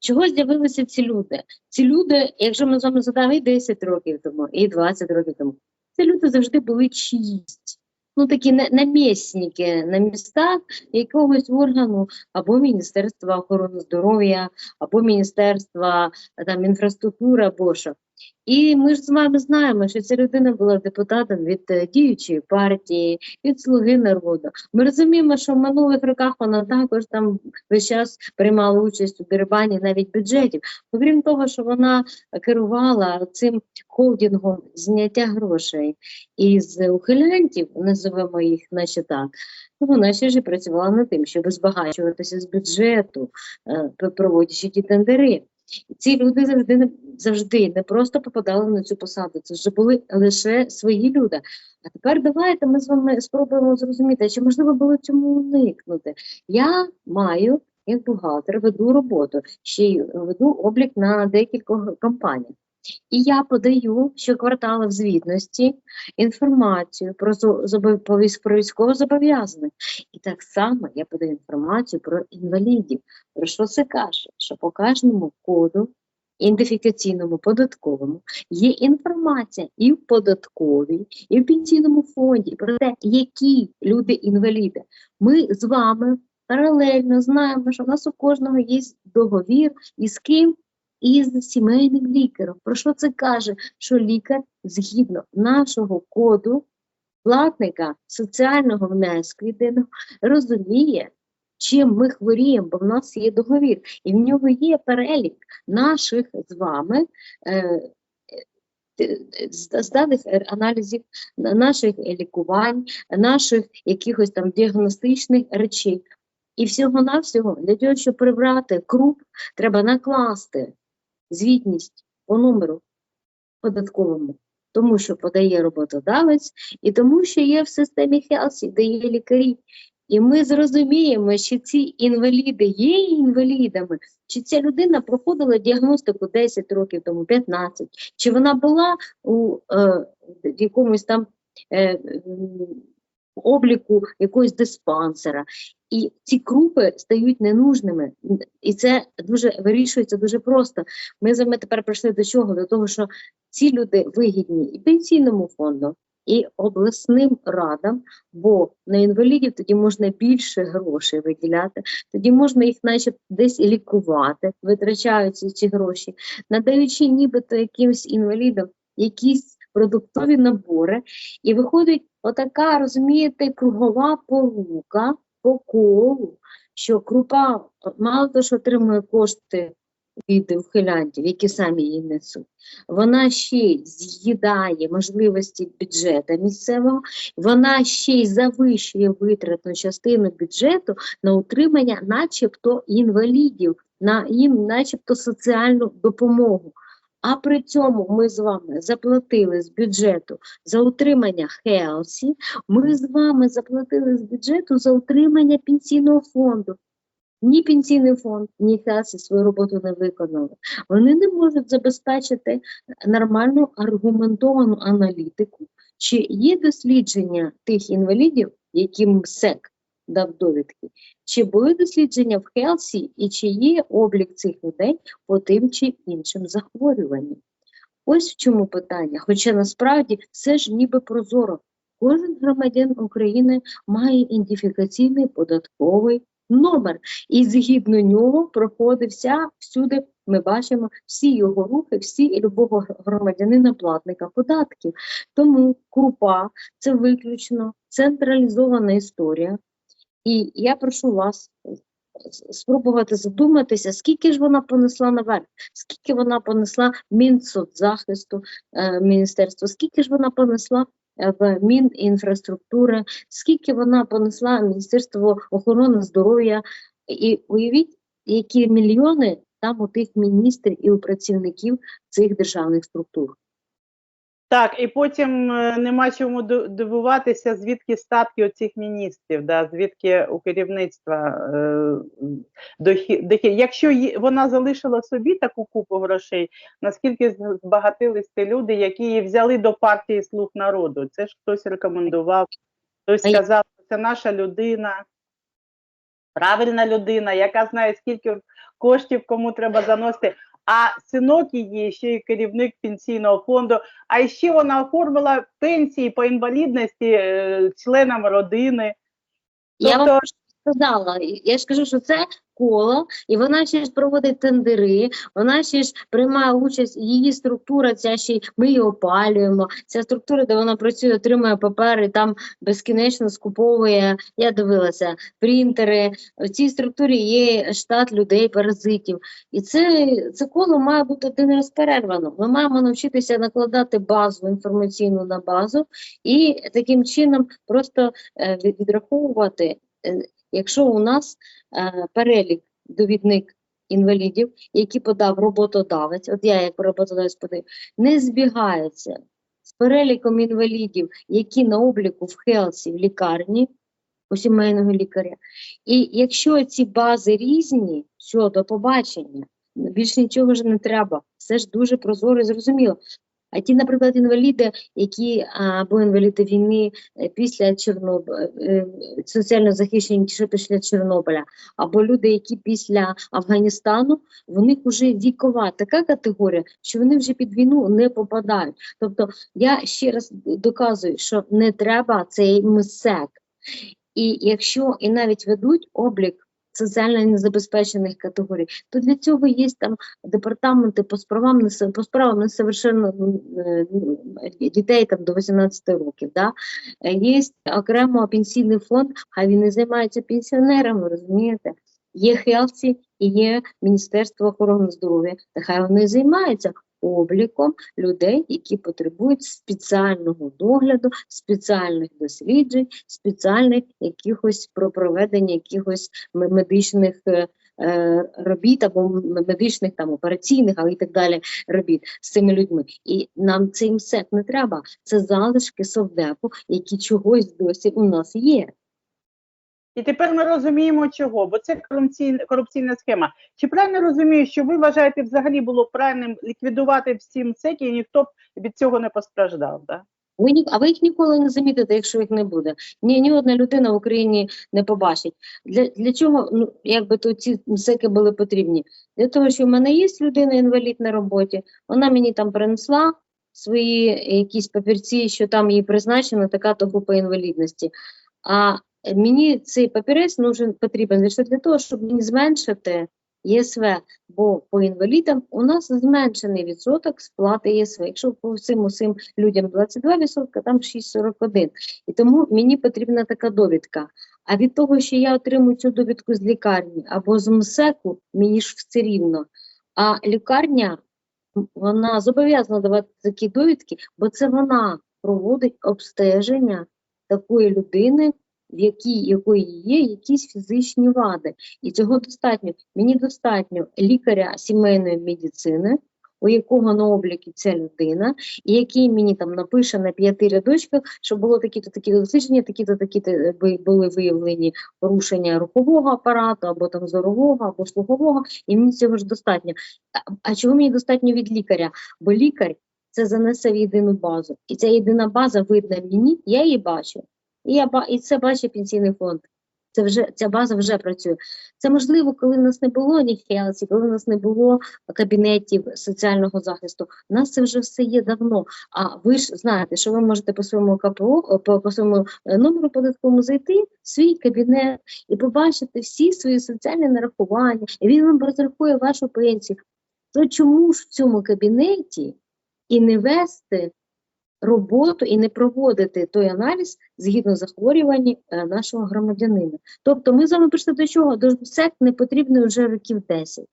Чого з'явилися ці люди? Ці люди, якщо ми з вами задали і 10 років тому, і 20 років тому, ці люди завжди були чиїсь. Ну, такі на- намісники на містах якогось органу або Міністерства охорони здоров'я, або Міністерства там, інфраструктури, або що. І ми ж з вами знаємо, що ця людина була депутатом від е, діючої партії, від Слуги народу. Ми розуміємо, що в минулих роках вона також там весь час приймала участь у дерибані навіть бюджетів. Окрім того, що вона керувала цим холдингом зняття грошей із ухилянтів, називаємо їх наче так. Вона ще ж працювала над тим, щоб збагачуватися з бюджету, е, проводячи ті тендери. Ці люди завжди не завжди не просто попадали на цю посаду. Це вже були лише свої люди. А тепер давайте ми з вами спробуємо зрозуміти, чи можливо було цьому уникнути. Я маю як бухгалтер веду роботу, ще й веду облік на декількох компаніях. І я подаю щокварталу в звітності інформацію про, про військовозобов'язаних. І так само я подаю інформацію про інвалідів. Про що це каже? Що по кожному коду ідентифікаційному податковому є інформація і в податковій, і в пенсійному фонді про те, які люди інваліди. Ми з вами паралельно знаємо, що в нас у кожного є договір і з ким. Із сімейним лікарем. Про що це каже? Що лікар згідно нашого коду платника соціального внеску єдиного розуміє, чим ми хворіємо, бо в нас є договір, і в нього є перелік наших з вами е, е, з- зданих е, аналізів, наших лікувань, наших якихось там діагностичних речей. І всього-навсього для того, щоб прибрати круп, треба накласти звітність по номеру податковому, тому що подає роботодавець, і тому, що є в системі Хелсі, де є лікарі. І ми зрозуміємо, чи ці інваліди є інвалідами, чи ця людина проходила діагностику 10 років тому, 15, чи вона була у е, якомусь там е, обліку якогось диспансера. І ці крупи стають ненужними. І це дуже вирішується дуже просто. Ми з вами тепер прийшли до чого? До того, що ці люди вигідні і пенсійному фонду, і обласним радам, бо на інвалідів тоді можна більше грошей виділяти, тоді можна їх наче десь лікувати, витрачаються ці гроші, надаючи нібито якимсь інвалідам якісь продуктові набори, і виходить отака, розумієте, кругова порука по колу, що крупа мало того, що отримує кошти від ухилянтів, які самі її несуть, вона ще й з'їдає можливості бюджету місцевого, вона ще й завищує витратну частину бюджету на утримання начебто інвалідів, на їм начебто соціальну допомогу. А при цьому ми з вами заплатили з бюджету за утримання Хелсі, ми з вами заплатили з бюджету за утримання пенсійного фонду. Ні пенсійний фонд, ні Хелсі свою роботу не виконали. Вони не можуть забезпечити нормальну аргументовану аналітику, чи є дослідження тих інвалідів, яким МСЕК дав довідки, чи були дослідження в Хелсі і чи є облік цих людей по тим чи іншим захворюванням. Ось в чому питання. Хоча насправді все ж ніби прозоро. Кожен громадян України має ідентифікаційний податковий номер, і згідно нього проходився всюди. Ми бачимо всі його рухи, всі любого громадянина платника податків. Тому крупа це виключно централізована історія. І я прошу вас спробувати задуматися, скільки ж вона понесла наверх, скільки вона понесла Мінсоцзахисту е, міністерства, скільки ж вона понесла е, в Мінінфраструктури, скільки вона понесла Міністерство охорони здоров'я. І уявіть, які мільйони там у тих міністрів і у працівників цих державних структур. Так, і потім е, нема чому дивуватися, звідки статки оцих міністрів, да, звідки у керівництва е, дохід, дохід. Якщо є- вона залишила собі таку купу грошей, наскільки збагатились ті люди, які її взяли до партії слуг народу? Це ж хтось рекомендував, хтось сказав, це наша людина. правильна людина, яка знає, скільки коштів кому треба заносити. А синок її ще й керівник пенсійного фонду. А ще вона оформила пенсії по інвалідності е, членам родини. Я вам Тобто- сказала, я ж кажу, що це коло, і вона ще ж проводить тендери, вона ще ж приймає участь, її структура, ця ще ми її опалюємо. Ця структура, де вона працює, отримує папери, там безкінечно скуповує. Я дивилася принтери. В цій структурі є штат людей, паразитів. І це, це коло має бути один раз перервано. Ми маємо навчитися накладати базу інформаційну на базу і таким чином просто е, відраховувати, е, якщо у нас е, перелік довідник інвалідів, які подав роботодавець, от я як роботодавець подаю, не збігається з переліком інвалідів, які на обліку в Хелсі в лікарні у сімейного лікаря. І якщо ці бази різні, що до побачення, більш нічого ж не треба. Все ж дуже прозоро і зрозуміло. А ті, наприклад, інваліди, які або інваліди війни е, після Чорнобиля, соціально захищені що після Чорнобиля, або люди, які після Афганістану, в них вже вікова така категорія, що вони вже під війну не попадають. Тобто я ще раз доказую, що не треба цей МСЕК. І якщо і навіть ведуть облік соціально незабезпечених категорій, то для цього є там департаменти по справам по справам несовершенно е, дітей там до 18 років. Да? Є окремо пенсійний фонд, хай він не займається пенсіонерами, розумієте? Є Хелсі і є Міністерство охорони здоров'я, та хай вони займаються обліком людей, які потребують спеціального догляду, спеціальних досліджень, спеціальних якихось про проведення якихось медичних е, е, робіт або медичних там операційних, але і так далі робіт з цими людьми. І нам цим все не треба. Це залишки совдепу, які чогось досі у нас є. І тепер ми розуміємо, чого, бо це корупційна, схема. Чи правильно розумію, що ви вважаєте, взагалі було правильним ліквідувати всі МСЕКи, і ніхто б від цього не постраждав? Да? Ви ні, а ви їх ніколи не замітите, якщо їх не буде. Ні, ні одна людина в Україні не побачить. Для, для чого ну, якби то ці МСЕКи були потрібні? Для того, що в мене є людина інвалід на роботі, вона мені там принесла свої якісь папірці, що там їй призначена така то група інвалідності. А мені цей папірець нужен потрібен лише для того, щоб мені зменшити ЄСВ, бо по інвалідам у нас зменшений відсоток сплати ЄСВ. Якщо по всім усім людям 22%, там 6,41%. І тому мені потрібна така довідка. А від того, що я отримую цю довідку з лікарні або з МСЕКу, мені ж все рівно. А лікарня вона зобов'язана давати такі довідки, бо це вона проводить обстеження такої людини, в якій якої є якісь фізичні вади. І цього достатньо. Мені достатньо лікаря сімейної медицини, у якого на обліку ця людина, і який мені там напише на п'яти рядочках, що було такі-то такі дослідження, такі-то такі-то е, були виявлені порушення рухового апарату, або там зорового, або слухового, і мені цього ж достатньо. А чого мені достатньо від лікаря? Бо лікар це занесе в єдину базу. І ця єдина база видна мені, я її бачу. І, я, і це бачить пенсійний фонд. Це вже ця база вже працює. Це можливо, коли в нас не було ні Хелсі, коли в нас не було кабінетів соціального захисту. У нас це вже все є давно. А ви ж знаєте, що ви можете по своєму КПО, по, по своєму е, номеру податковому зайти в свій кабінет і побачити всі свої соціальні нарахування, і він вам розрахує вашу пенсію. То чому ж в цьому кабінеті і не вести роботу і не проводити той аналіз згідно захворювань е, нашого громадянина. Тобто ми з вами прийшли до чого? До СЕК не потрібно вже років 10.